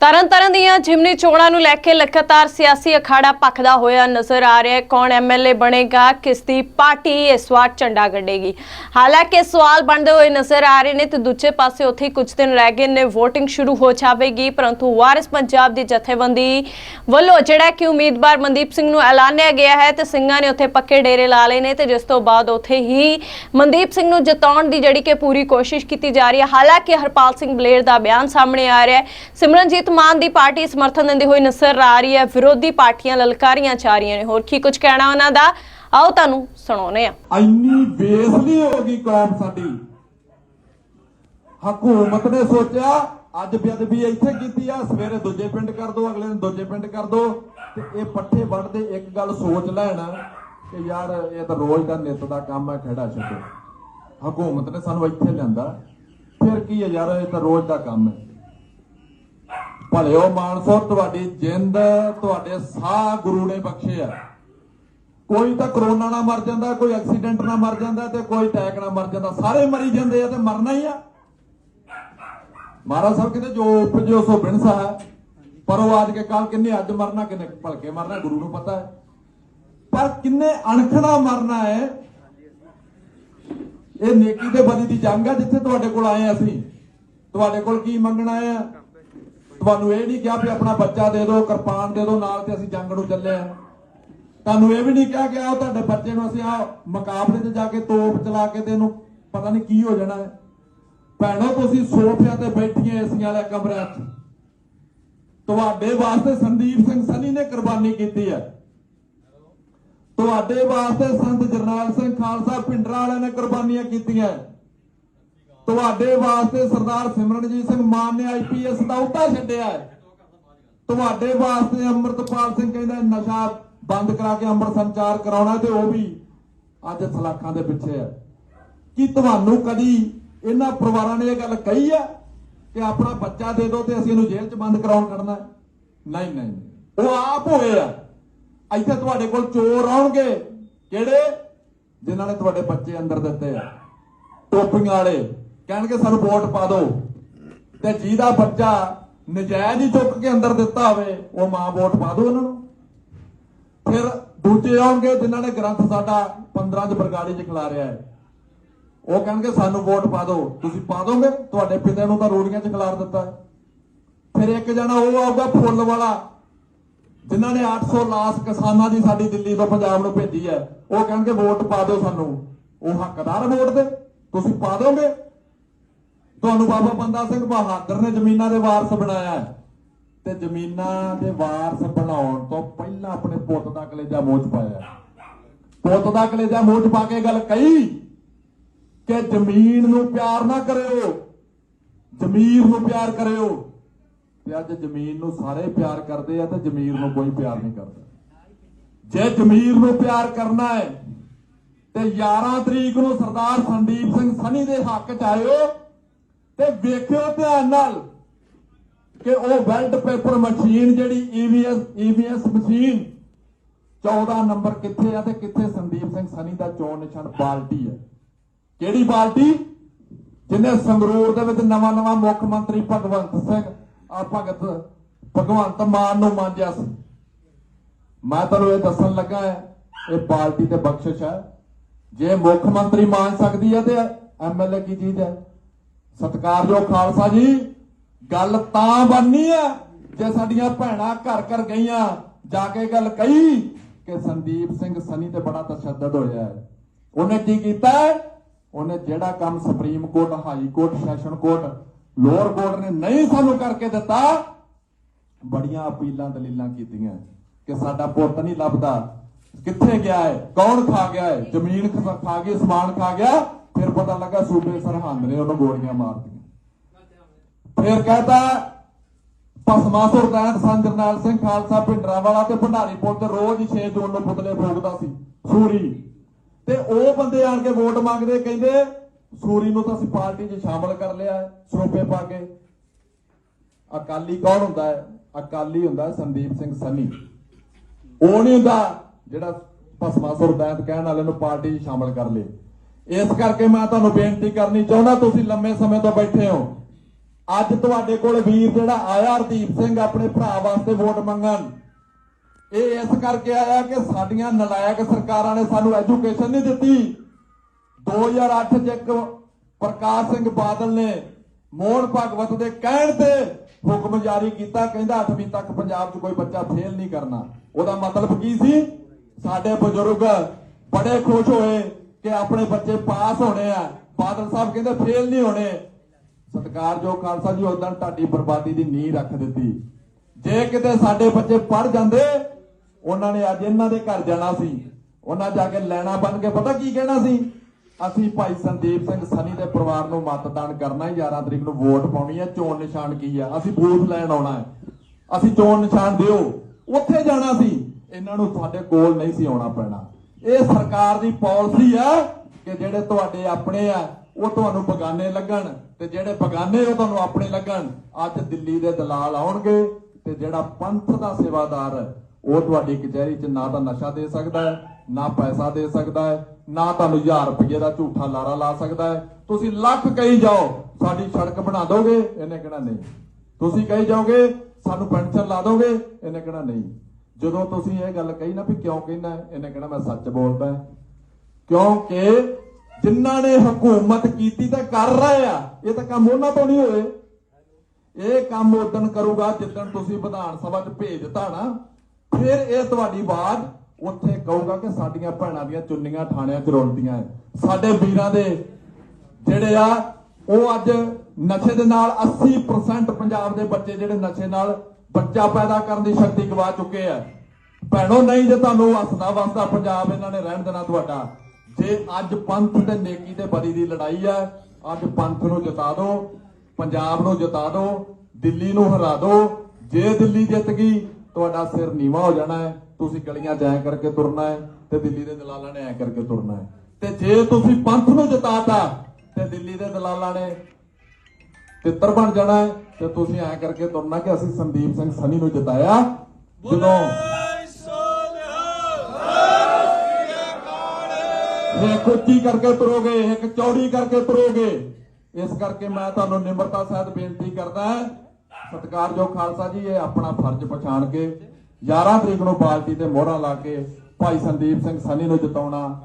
ਤਰਨਤਾਰਨ ਦੀਆਂ ਜਿਮਨੀ ਚੋਣਾਂ ਨੂੰ ਲੈ ਕੇ ਲਗਾਤਾਰ ਸਿਆਸੀ ਅਖਾੜਾ ਭਖਦਾ ਹੋਇਆ ਨਜ਼ਰ ਆ ਰਿਹਾ ਹੈ। ਕੌਣ ਐਮਐਲਏ ਬਣੇਗਾ, ਕਿਸ ਦੀ ਪਾਰਟੀ ਇਸ ਵਾਰ ਝੰਡਾ ਗੱਡੇਗੀ? ਹਾਲਾਂਕਿ ਸਵਾਲ ਬਣਦੇ ਹੋਏ ਨਜ਼ਰ ਆ ਰਹੇ ਨੇ ਤੇ ਦੂਜੇ ਪਾਸੇ ਉੱਥੇ ਕੁਝ ਦਿਨ ਰਹਿ ਗਏ ਨੇ VOTING ਸ਼ੁਰੂ ਹੋ ਜਾਵੇਗੀ, ਪਰੰਤੂ ਵਾਰਿਸ ਪੰਜਾਬ ਦੀ ਜਥੇਬੰਦੀ ਵੱਲੋਂ ਜਿਹੜਾ ਕਿ ਉਮੀਦਵਾਰ ਮਨਦੀਪ ਸਿੰਘ ਨੂੰ ਐਲਾਨਿਆ ਗਿਆ ਹੈ ਤੇ ਸਿੰਘਾਂ ਨੇ ਉੱਥੇ ਪੱਕੇ ਡੇਰੇ ਲਾ ਲਏ ਨੇ ਤੇ ਜਿਸ ਤੋਂ ਬਾਅਦ ਉੱਥੇ ਹੀ ਮਨਦੀਪ ਸਿੰਘ ਨੂੰ ਜਿਤਾਉਣ ਦੀ ਜਿਹੜੀ ਕਿ ਪੂਰੀ ਕੋਸ਼ਿਸ਼ ਕੀਤੀ ਜਾ ਰਹੀ ਹੈ। ਹਾਲਾਂਕਿ ਹਰਪਾਲ ਸਿੰਘ ਬਲੇਰ ਦਾ ਬਿਆਨ ਸਾਹਮਣੇ ਆ ਰਿਹਾ ਹੈ। ਸਿਮਰਨਜੀਤ ਮਾਨ ਦੀ ਪਾਰਟੀ ਸਮਰਥਨ ਦਿੰਦੀ ਹੋਈ ਨਜ਼ਰ ਆ ਰਹੀ ਹੈ। ਵਿਰੋਧੀ ਪਾਰਟੀਆਂ ਲਲਕਾਰੀਆਂ ਜਾ ਰਹੀਆਂ ਨੇ। ਹੋਰ ਕੀ ਕੁਝ ਕਹਿਣਾ ਉਹਨਾਂ ਦਾ? ਆਓ ਤੁਹਾਨੂੰ ਸੁਣਾਉਨੇ ਆ ਇੰਨੀ ਬੇਸਲੀ ਹੋ ਗਈ ਕੌਮ ਸਾਡੀ। ਹਕੂਮਤ ਨੇ ਸੋਚਿਆ, ਅੱਜ ਬੇਅਦਬੀ ਇੱਥੇ ਕੀਤੀ ਆ, ਸਵੇਰੇ ਦੂਜੇ ਪਿੰਡ ਕਰ ਦੋ, ਅਗਲੇ ਦਿਨ ਦੂਜੇ ਪਿੰਡ ਕਰ ਦੋ। ਤੇ ਇਹ ਪੱਠੇ ਵੱਢਦੇ ਇੱਕ ਗੱਲ ਸੋਚ ਲੈਣ ਕਿ ਯਾਰ, ਇਹ ਤਾਂ ਰੋਜ਼ ਦਾ ਨਿੱਤ ਦਾ ਕੰਮ ਹੈ ਖੜਾ ਛੱਡੋ। ਹਕੂਮਤ ਨੇ ਸਾਨੂੰ ਇੱਥੇ ਲਿਆਂਦਾ। ਫਿਰ ਕੀ ਹੈ ਯਾਰ, ਇਹ ਤਾਂ ਰੋਜ਼ ਦਾ ਕੰਮ ਹੈ। ਭਲਿਓ ਮਾਨਸੋ, ਤੁਹਾਡੀ ਜਿੰਦ, ਤੁਹਾਡੇ ਸਾਹ ਗੁਰੂ ਨੇ ਬਖਸ਼ੇ ਆ। ਕੋਈ ਤਾਂ ਕਰੋਨਾ ਨਾਲ ਮਰ ਜਾਂਦਾ, ਕੋਈ ਐਕਸੀਡੈਂਟ ਨਾਲ ਮਰ ਜਾਂਦਾ ਤੇ ਕੋਈ ਅਟੈਕ ਨਾਲ ਮਰ ਜਾਂਦਾ। ਸਾਰੇ ਮਰੀ ਜਾਂਦੇ ਆ ਤੇ ਮਰਨਾ ਹੀ ਆ। ਮਹਾਰਾਜ ਸਾਹਿਬ ਕਹਿੰਦੇ, ਜੋ ਉਪਜੋ ਸੋ ਬਿਨਸਾ ਹੈ ਪਰ ਉਹ ਅੱਜ ਕੇ ਕੱਲ ਕਿੰਨੇ ਅੱਜ ਮਰਨਾ, ਕਿੰਨੇ ਭਲਕੇ ਮਰਨਾ, ਗੁਰੂ ਨੂੰ ਪਤਾ ਹੈ। ਪਰ ਕਿੰਨੇ ਅਣਖਣਾ ਮਰਨਾ ਹੈ। ਇਹ ਨੇਕੀ ਤੇ ਬਦੀ ਦੀ ਜੰਗ ਆ, ਜਿੱਥੇ ਤੁਹਾਡੇ ਕੋਲ ਆਏ ਅਸੀਂ। ਤੁਹਾਡੇ ਕੋਲ ਕੀ ਮੰਗਣਾ ਆ? ਤੁਹਾਨੂੰ ਇਹ ਨਹੀਂ ਕਿਹਾ ਵੀ ਆਪਣਾ ਬੱਚਾ ਦੇ ਦਿਓ, ਕਿਰਪਾਨ ਦੇ ਦਿਓ, ਨਾਲ ਤੇ ਅਸੀਂ ਜੰਗ ਨੂੰ ਚੱਲੇ ਆ। ਤੁਹਾਨੂੰ ਇਹ ਵੀ ਨਹੀਂ ਕਿਹਾ ਕਿ ਆਓ ਤੁਹਾਡੇ ਬੱਚੇ ਨੂੰ ਅਸੀਂ ਆ ਮੁਕਾਬਲੇ 'ਚ ਜਾ ਕੇ ਤੋਪ ਚਲਾ ਕੇ ਤੇ ਇਹਨੂੰ ਪਤਾ ਨਹੀਂ ਕੀ ਹੋ ਜਾਣਾ ਹੈ। ਭੈਣੋ, ਤੁਸੀਂ ਸੋਫਿਆਂ ਤੇ ਬੈਠੀਆਂ ਏਸੀਆਂ ਵਾਲੇ ਕਮਰਿਆਂ 'ਚ। ਤੁਹਾਡੇ ਵਾਸਤੇ ਸੰਦੀਪ ਸਿੰਘ ਸਨੀ ਨੇ ਕੁਰਬਾਨੀ ਕੀਤੀ ਹੈ। ਤੁਹਾਡੇ ਵਾਸਤੇ ਸੰਤ ਜਰਨੈਲ ਸਿੰਘ ਖਾਲਸਾ ਪਿੰਡਰਾ ਵਾਲਿਆਂ ਨੇ ਕੁਰਬਾਨੀਆਂ ਕੀਤੀਆਂ ਤੁਹਾਡੇ ਵਾਸਤੇ ਸਰਦਾਰ ਸਿਮਰਨਜੀਤ ਸਿੰਘ ਮਾਨ ਨੇ ਆਈਪੀਐਸ ਦਾ ਅਹੁਦਾ ਛੱਡਿਆ ਹੈ। ਤੁਹਾਡੇ ਵਾਸਤੇ ਅੰਮ੍ਰਿਤਪਾਲ ਸਿੰਘ ਕਹਿੰਦਾ ਨਸ਼ਾ ਬੰਦ ਕਰਾ ਕੇ ਅੰਮ੍ਰਿਤ ਸੰਚਾਰ ਕਰਾਉਣਾ ਤੇ ਉਹ ਵੀ ਅੱਜ ਸਲਾਖਾਂ ਦੇ ਪਿੱਛੇ ਹੈ। ਕੀ ਤੁਹਾਨੂੰ ਕਦੀ ਇਹਨਾਂ ਪਰਿਵਾਰਾਂ ਨੇ ਇਹ ਗੱਲ ਕਹੀ ਹੈ ਕਿ ਆਪਣਾ ਬੱਚਾ ਦੇ ਦਿਓ ਤੇ ਅਸੀਂ ਇਹਨੂੰ ਜੇਲ੍ਹ 'ਚ ਬੰਦ ਕਰਾਉਣ ਕੱਢਣਾ ਨਹੀਂ ਨਹੀਂ ਨਹੀਂ। ਉਹ ਆਪ ਹੋਏ ਆ। ਇੱਥੇ ਤੁਹਾਡੇ ਕੋਲ ਚੋਰ ਆਉਣਗੇ। ਕਿਹੜੇ? ਜਿਨ੍ਹਾਂ ਨੇ ਤੁਹਾਡੇ ਬੱਚੇ ਅੰਦਰ ਦਿੱਤੇ ਆ। ਟੋਪੀਆਂ ਵਾਲੇ। ਕਹਿਣਗੇ ਸਾਨੂੰ ਵੋਟ ਪਾ ਦਿਓ। ਤੇ ਜਿਹਦਾ ਬੱਚਾ ਨਜਾਇਜ਼ ਹੀ ਚੁੱਕ ਕੇ ਅੰਦਰ ਦਿੱਤਾ ਹੋਵੇ, ਉਹ ਮਾਂ ਵੋਟ ਪਾ ਦਿਓ ਉਹਨਾਂ ਨੂੰ। ਫਿਰ ਦੂਜੇ ਆਉਣਗੇ ਜਿਨ੍ਹਾਂ ਨੇ ਗ੍ਰੰਥ ਸਾਡਾ 15 ਚ ਬਰਗਾੜੀ ਚ ਖਿਲਾਰਿਆ ਹੈ। ਉਹ ਕਹਿਣਗੇ ਸਾਨੂੰ ਵੋਟ ਪਾ ਦਿਓ। ਤੁਸੀਂ ਪਾ ਦੋਗੇ? ਤੁਹਾਡੇ ਪਿਤਾ ਨੂੰ ਤਾਂ ਰੋੜੀਆਂ ਚ ਖਿਲਾਰ ਦਿੱਤਾ ਹੈ। ਫਿਰ ਇੱਕ ਜਣਾ ਉਹ ਆਊਗਾ ਫੁੱਲ ਵਾਲਾ, ਜਿਨ੍ਹਾਂ ਨੇ 800 ਲਾਸ ਕਿਸਾਨਾਂ ਦੀ ਸਾਡੀ ਦਿੱਲੀ ਤੋਂ ਪੰਜਾਬ ਨੂੰ ਭੇਜੀ ਹੈ। ਉਹ ਕਹਿਣਗੇ ਵੋਟ ਪਾ ਦਿਓ ਸਾਨੂੰ। ਉਹ ਹੱਕਦਾਰ ਵੋਟ ਦੇ। ਤੁਸੀਂ ਪਾ ਦੋਗੇ? ਤੁਹਾਨੂੰ ਬਾਬਾ ਬੰਦਾ ਸਿੰਘ ਬਹਾਦਰ ਨੇ ਜ਼ਮੀਨਾਂ ਦੇ ਵਾਰਸ ਬਣਾਇਆ। ਤੇ ਜ਼ਮੀਨਾਂ ਦੇ ਵਾਰਸ ਬਣਾਉਣ ਤੋਂ ਪਹਿਲਾਂ ਆਪਣੇ ਪੁੱਤ ਦਾ ਕਲੇਜਾ ਮੋਚ ਪਾਇਆ। ਪੁੱਤ ਦਾ ਕਲੇਜਾ ਮੋਚ ਪਾ ਕੇ ਗੱਲ ਕਹੀ ਕਿ ਜ਼ਮੀਨ ਨੂੰ ਪਿਆਰ ਨਾ ਕਰਿਓ। ਜ਼ਮੀਰ ਨੂੰ ਪਿਆਰ ਕਰਿਓ। ਤੇ ਅੱਜ ਜ਼ਮੀਨ ਨੂੰ ਸਾਰੇ ਪਿਆਰ ਕਰਦੇ ਆ ਤੇ ਜ਼ਮੀਰ ਨੂੰ ਕੋਈ ਪਿਆਰ ਨਹੀਂ ਕਰਦਾ। ਜੇ ਜ਼ਮੀਰ ਨੂੰ ਪਿਆਰ ਕਰਨਾ ਹੈ, ਤੇ 11 ਤਰੀਕ ਨੂੰ ਸਰਦਾਰ ਸੰਦੀਪ ਸਿੰਘ ਸਨੀ ਦੇ ਹੱਕ ਚ ਆਇਓ। ਤੇ ਵੇਖਿਓ ਧਿਆਨ ਨਾਲ ਕਿ ਉਹ ਵੈਲਟ ਪੇਪਰ ਮਸ਼ੀਨ ਜਿਹੜੀ E EVMs EVMs machine 14 number ਕਿੱਥੇ ਆ ਤੇ ਕਿੱਥੇ ਸੰਦੀਪ ਸਿੰਘ ਸਨੀ ਦਾ ਚੋਣ ਨਿਸ਼ਾਨ ਬਾਲਟੀ ਹੈ ਕਿਹੜੀ ਬਾਲਟੀ? ਜਿਹਨੇ ਸੰਗਰੂਰ ਦੇ ਵਿੱਚ ਨਵਾਂ ਨਵਾਂ ਮੁੱਖ ਮੰਤਰੀ ਭਗਵੰਤ ਸਿੰਘ ਆ ਭਗਤ ਭਗਵੰਤ ਮਾਨ ਨੂੰ ਮੰਨਿਆ ਸੀ। ਮੈਂ ਤੁਹਾਨੂੰ ਇਹ ਦੱਸਣ ਲੱਗਾ ਹੈ, ਇਹ ਬਾਲਟੀ ਤੇ ਬਖਸ਼ਿਸ਼ ਹੈ ਜੇ ਮੁੱਖ ਮੰਤਰੀ ਮੰਨ ਸਕਦੀ ਹੈ ਤੇ ਐਮਐਲਏ ਕੀ ਚੀਜ਼ ਹੈ ਸਤਿਕਾਰਯੋਗ ਖਾਲਸਾ ਜੀ। ਗੱਲ ਤਾਂ ਬਣਨੀ ਹੈ ਜੇ ਸਾਡੀਆਂ ਭੈਣਾਂ ਘਰ ਘਰ ਗਈਆਂ, ਜਾ ਕੇ ਗੱਲ ਕਹੀ ਕਿ ਸੰਦੀਪ ਸਿੰਘ ਸਨੀ ਤੇ ਬੜਾ ਤਸ਼ੱਦਦ ਹੋਇਆ ਹੈ। ਉਹਨੇ ਕੀ ਕੀਤਾ ਉਹਨੇ ਜਿਹੜਾ ਕੰਮ supreme court, high court, session court, lower court ਨੇ ਨਹੀਂ ਸਾਨੂੰ ਕਰਕੇ ਦਿੱਤਾ, ਬੜੀਆਂ ਅਪੀਲਾਂ ਦਲੀਲਾਂ ਕੀਤੀਆਂ ਕਿ ਸਾਡਾ ਪੁੱਤ ਨਹੀਂ ਲੱਭਦਾ। ਕਿੱਥੇ ਗਿਆ ਹੈ? ਕੌਣ ਖਾ ਗਿਆ ਹੈ? ਜ਼ਮੀਨ ਖਾ ਗਈ, ਸਮਾਨ ਖਾ ਗਿਆ। ਪਤਾ ਲੱਗਾ ਸੂਬੇ ਸਰਹੰਦ ਨੇ ਉਹਨੂੰ ਗੋਲੀਆਂ ਮਾਰਤੀਆਂ। ਫਿਰ ਕਹਤਾ ਪਸਮਾ ਸੁਰਦਾਨ ਸੰਤ ਜਰਨੈਲ ਸਿੰਘ ਖਾਲਸਾ ਭਿੰਡਰਾਂ ਵਾਲਾ ਤੇ ਭੰਡਾਰੀ ਪੁੱਲ ਤੇ ਰੋਜ਼ 6 ਜੂਨ ਨੂੰ ਪੁਤਲੇ ਫੂਕਦਾ ਸੀ, ਸੂਰੀ। ਤੇ ਉਹ ਬੰਦੇ ਆਣ ਕੇ ਵੋਟ ਮੰਗਦੇ, ਕਹਿੰਦੇ, ਸੂਰੀ ਨੂੰ ਤਾਂ ਅਸੀਂ ਪਾਰਟੀ 'ਚ ਸ਼ਾਮਲ ਕਰ ਲਿਆ ਸਰੋਪੇ ਪਾ ਕੇ। ਅਕਾਲੀ ਕੌਣ ਹੁੰਦਾ ਹੈ? ਅਕਾਲੀ ਹੁੰਦਾ ਸੰਦੀਪ ਸਿੰਘ ਸੰਨੀ। ਉਹ ਨਹੀਂ ਹੁੰਦਾ ਜਿਹੜਾ ਭਸਮਾ ਸੁਰਦਾਇਤ ਕਹਿਣ ਵਾਲੇ ਨੂੰ ਪਾਰਟੀ 'ਚ ਸ਼ਾਮਲ ਕਰ ਲੇ। ਇਸ ਕਰਕੇ ਮੈਂ ਤੁਹਾਨੂੰ ਬੇਨਤੀ ਕਰਨੀ ਚਾਹੁੰਦਾ, ਤੁਸੀਂ ਲੰਮੇ ਸਮੇਂ ਤੋਂ ਬੈਠੇ ਹੋ। ਅੱਜ ਤੁਹਾਡੇ ਕੋਲ ਵੀਰ ਜਿਹੜਾ ਆਇਆ, ਹਰਦੀਪ ਸਿੰਘ, ਆਪਣੇ ਭਰਾ ਵਾਸਤੇ ਵੋਟ ਮੰਗਣ। ਇਹ ਇਸ ਕਰਕੇ ਆਇਆ ਕਿ ਸਾਡੀਆਂ ਨਲਾਇਕ ਸਰਕਾਰਾਂ ਨੇ ਸਾਨੂੰ ਐਜੂਕੇਸ਼ਨ ਨਹੀਂ ਦਿੱਤੀ। 2008 ਚ ਇੱਕ ਪ੍ਰਕਾਸ਼ ਸਿੰਘ ਬਾਦਲ ਨੇ ਮੋਹਨ ਭਗਵਤ ਦੇ ਕਹਿਣ ਤੇ ਹੁਕਮ ਜਾਰੀ ਕੀਤਾ, ਕਹਿੰਦਾ 8ਵੀਂ ਤੱਕ ਪੰਜਾਬ 'ਚ ਕੋਈ ਬੱਚਾ ਫੇਲ ਨਹੀਂ ਕਰਨਾ। ਉਹਦਾ ਮਤਲਬ ਕੀ ਸੀ? ਸਾਡੇ ਬਜ਼ੁਰਗ ਬੜੇ ਖੁਸ਼ ਹੋਏ। ਕਿ ਆਪਣੇ ਬੱਚੇ ਪਾਸ ਹੋਣੇ ਆ। ਬਾਦਲ ਸਾਹਿਬ ਕਹਿੰਦੇ ਫੇਲ ਨਹੀਂ ਹੋਣੇ। ਸਤਿਕਾਰਯੋਗ ਖਾਲਸਾ ਜੀ ਉਦੋਂ ਤੁਹਾਡੀ ਬਰਬਾਦੀ ਦੀ ਨੀਂਹ ਰੱਖ ਦਿੱਤੀ। ਜੇ ਕਿਤੇ ਸਾਡੇ ਬੱਚੇ ਪੜ ਜਾਂਦੇ, ਉਹਨਾਂ ਨੇ ਅੱਜ ਇਹਨਾਂ ਦੇ ਘਰ ਜਾਣਾ ਸੀ। ਉਹਨਾਂ ਜਾ ਕੇ ਲੈਣਾ ਬਣ ਕੇ, ਪਤਾ ਕੀ ਕਹਿਣਾ ਸੀ? ਅਸੀਂ ਭਾਈ ਸੰਦੀਪ ਸਿੰਘ ਸਨੀ ਦੇ ਪਰਿਵਾਰ ਨੂੰ ਮਤਦਾਨ ਕਰਨਾ ਹੈ 11 ਤਰੀਕ ਨੂੰ ਵੋਟ ਪਾਉਣੀ ਹੈ। ਚੋਣ ਨਿਸ਼ਾਨ ਕੀ ਆ? ਅਸੀਂ ਬੂਥ ਲੈਣ ਆਉਣਾ ਹੈ। ਅਸੀਂ ਚੋਣ ਨਿਸ਼ਾਨ ਦਿਓ। ਉੱਥੇ ਜਾਣਾ ਸੀ। ਇਹਨਾਂ ਨੂੰ ਤੁਹਾਡੇ ਕੋਲ ਨਹੀਂ ਸੀ ਆਉਣਾ ਪੈਣਾ। ਇਹ ਸਰਕਾਰ ਦੀ ਪਾਲਿਸੀ ਆ ਕਿ ਜਿਹੜੇ ਤੁਹਾਡੇ ਆਪਣੇ ਆ, ਉਹ ਤੁਹਾਨੂੰ ਬਗਾਨੇ ਲੱਗਣ ਤੇ ਜਿਹੜੇ ਬਗਾਨੇ ਉਹ ਤੁਹਾਨੂੰ ਆਪਣੇ ਲੱਗਣ। ਅੱਜ ਦਿੱਲੀ ਦੇ ਦਲਾਲ ਆਉਣਗੇ ਤੇ ਜਿਹੜਾ ਪੰਥ ਦਾ ਸੇਵਾਦਾਰ, ਉਹ ਤੁਹਾਡੀ ਕਚਹਿਰੀ 'ਚ ਨਾ ਤਾਂ ਨਸ਼ਾ ਦੇ ਸਕਦਾ ਹੈ, ਨਾ ਪੈਸਾ ਦੇ ਸਕਦਾ ਹੈ, ਨਾ ਤੁਹਾਨੂੰ 1000 ਰੁਪਏ ਦਾ ਝੂਠਾ ਲਾਰਾ ਲਾ ਸਕਦਾ ਹੈ। ਤੁਸੀਂ ਲੱਖ ਕਹੀ ਜਾਓ, ਸਾਡੀ ਸੜਕ ਬਣਾ ਦੋਗੇ? ਇਹਨੇ ਕਹਿਣਾ ਨਹੀਂ। ਤੁਸੀਂ ਕਹੀ ਜਾਓਗੇ, ਸਾਨੂੰ ਪੈਨਸ਼ਨ ਲਾ ਦੋਗੇ? ਇਹਨੇ ਕਹਿਣਾ ਨਹੀਂ। ਜਦੋਂ ਤੁਸੀਂ ਇਹ ਗੱਲ ਕਹੀ ਨਾ ਵੀ ਕਿਉਂ ਕਹਿੰਦਾ ਇਹਨੇ ਕਹਿਣਾ ਮੈਂ ਸੱਚ ਬੋਲਦਾ ਹਾਂ। ਕਿਉਂਕਿ ਜਿਨ੍ਹਾਂ ਨੇ ਹਕੂਮਤ ਕੀਤੀ ਤਾਂ ਕਰ ਰਹੇ ਆ, ਇਹ ਤਾਂ ਕੰਮ ਉਹਨਾਂ ਤੋਂ ਨਹੀਂ ਹੋਏ ਇਹ ਕੰਮ ਉਦਣ ਕਰੂਗਾ ਜਿੱਦਣ ਤੁਸੀਂ ਵਿਧਾਨ ਸਭਾ 'ਚ ਭੇਜ ਨਾ, ਫਿਰ ਇਹ ਤੁਹਾਡੀ ਬਾਤ ਉੱਥੇ ਕਹੂਗਾ ਕਿ ਸਾਡੀਆਂ ਭੈਣਾਂ ਦੀਆਂ ਚੁੰਨੀਆਂ ਥਾਣਿਆਂ 'ਚ ਰੋਲਦੀਆਂ ਐ ਸਾਡੇ ਵੀਰਾਂ ਦੇ ਜਿਹੜੇ ਆ, ਉਹ ਅੱਜ ਨਸ਼ੇ ਦੇ ਨਾਲ 80% ਪੰਜਾਬ ਦੇ ਬੱਚੇ ਜਿਹੜੇ ਨਸ਼ੇ ਨਾਲ ਬੱਚਾ ਪੈਦਾ ਕਰਨ ਦੀ ਸ਼ਕਤੀ ਗਵਾ ਚੁੱਕੇ ਆ। ਭੈਣੋ, ਨਹੀਂ ਜੇ ਤੁਹਾਨੂੰ ਹੱਸਦਾ ਵਸਦਾ ਪੰਜਾਬ, ਇਹਨਾਂ ਨੇ ਰਹਿਣ ਦੇਣਾ ਤੁਹਾਡਾ। ਜੇ ਅੱਜ ਪੰਥ ਤੇ ਨੇਕੀ ਤੇ ਬਦੀ ਦੀ ਲੜਾਈ ਆ, ਅੱਜ ਪੰਥ ਨੂੰ ਜਿਤਾ ਦਿਓ ਪੰਜਾਬ ਨੂੰ ਜਿਤਾ ਦਿਓ ਦਿੱਲੀ ਨੂੰ ਹਰਾ ਦਿਓ ਜੇ ਦਿੱਲੀ ਜਿੱਤ ਗਈ, ਤੁਹਾਡਾ ਸਿਰ ਨੀਵਾ ਹੋ ਜਾਣਾ ਹੈ। ਤੁਸੀਂ ਗਲੀਆਂ 'ਚ ਐਂ ਕਰਕੇ ਤੁਰਨਾ ਹੈ ਤੇ ਦਿੱਲੀ ਦੇ ਦਲਾਲਾਂ ਨੇ ਐਂ ਕਰਕੇ ਤੁਰਨਾ ਹੈ। ਤੇ ਜੇ ਤੁਸੀਂ ਪੰਥ ਨੂੰ ਜਿਤਾਤਾ, ਤੇ ਦਿੱਲੀ ਦੇ ਦਲਾਲਾਂ ਨੇ ਤਿੱਤਰ ਬਣ ਜਾਣਾ ਹੈ ਤੇ ਤੁਸੀਂ ਐਂ ਕਰਕੇ ਤੁਰਨਾ ਕਿ ਅਸੀਂ ਸੰਦੀਪ ਸਿੰਘ ਸਨੀ ਨੂੰ ਜਿਤਾਇਆ। ਜਦੋਂ ਇੱਕ ਉੱਚੀ ਕਰਕੇ ਤੁਰੋਗੇ, ਇੱਕ ਚੌੜੀ ਕਰਕੇ ਤੁਰੋਗੇ, ਇਸ ਕਰਕੇ ਮੈਂ ਤੁਹਾਨੂੰ ਨਿਮਰਤਾ ਸਹਿਤ ਬੇਨਤੀ ਕਰਦਾ ਸਤਿਕਾਰਯੋਗ ਖਾਲਸਾ ਜੀ, ਇਹ ਆਪਣਾ ਫਰਜ਼ ਪਛਾਣ ਕੇ 11 ਤਰੀਕ ਨੂੰ ਪਾਰਟੀ ਤੇ ਮੋਹਰਾਂ ਲਾ ਕੇ ਭਾਈ ਸੰਦੀਪ ਸਿੰਘ ਸਨੀ ਨੂੰ ਜਿਤਾਉਣਾ।